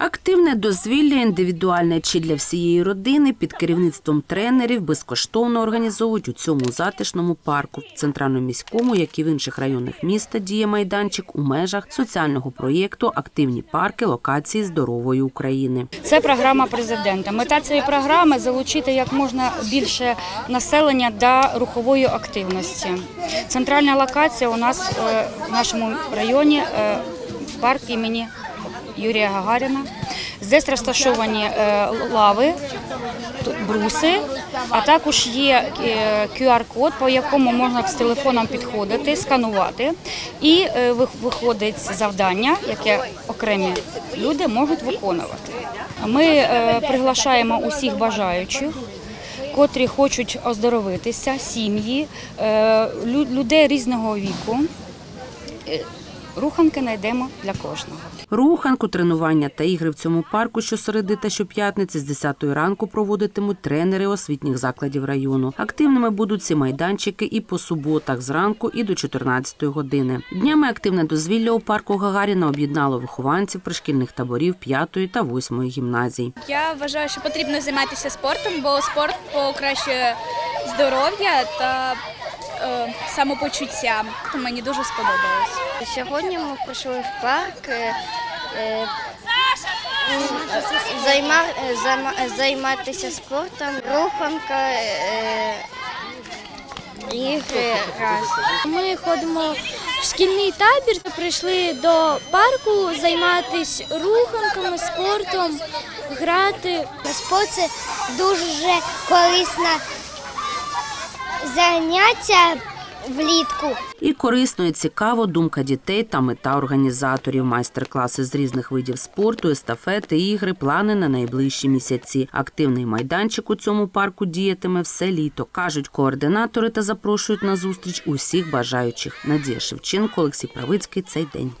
Активне дозвілля, індивідуальне чи для всієї родини під керівництвом тренерів безкоштовно організовують у цьому затишному парку в центральному міському, як і в інших районах міста, діє майданчик у межах соціального проєкту Активні парки локації здорової України. Це програма президента. Мета цієї програми залучити як можна більше населення до рухової активності. Центральна локація у нас е, в нашому районі е, парк імені Юрія Гагаріна. Здесь розташовані е, лави, бруси, а також є е, QR-код, по якому можна з телефоном підходити, сканувати, і е, виходить завдання, яке окремі люди можуть виконувати. Ми е, приглашаємо усіх бажаючих. Котрі хочуть оздоровитися, сім'ї, е, людей різного віку. Руханки знайдемо для кожного. Руханку, тренування та ігри в цьому парку щосереди та щоп'ятниці з 10 ранку проводитимуть тренери освітніх закладів району. Активними будуть ці майданчики і по суботах зранку, і до 14 години. Днями активне дозвілля у парку Гагаріна об'єднало вихованців пришкільних таборів 5 та 8 гімназій. Я вважаю, що потрібно займатися спортом, бо спорт покращує здоров'я та самопочуття. То мені дуже сподобалось. Сьогодні ми прийшли в парк е, е, займа, займа- займатися спортом, руханка, е, ігри раз. Ми ходимо в шкільний табір, прийшли до парку займатися руханками, спортом, грати. Спорт це дуже корисне заняття влітку. І корисно і цікаво думка дітей та мета організаторів. Майстер-класи з різних видів спорту, естафети, ігри, плани на найближчі місяці. Активний майданчик у цьому парку діятиме все літо, кажуть координатори та запрошують на зустріч усіх бажаючих. Надія Шевченко, Олексій Правицький. Цей день.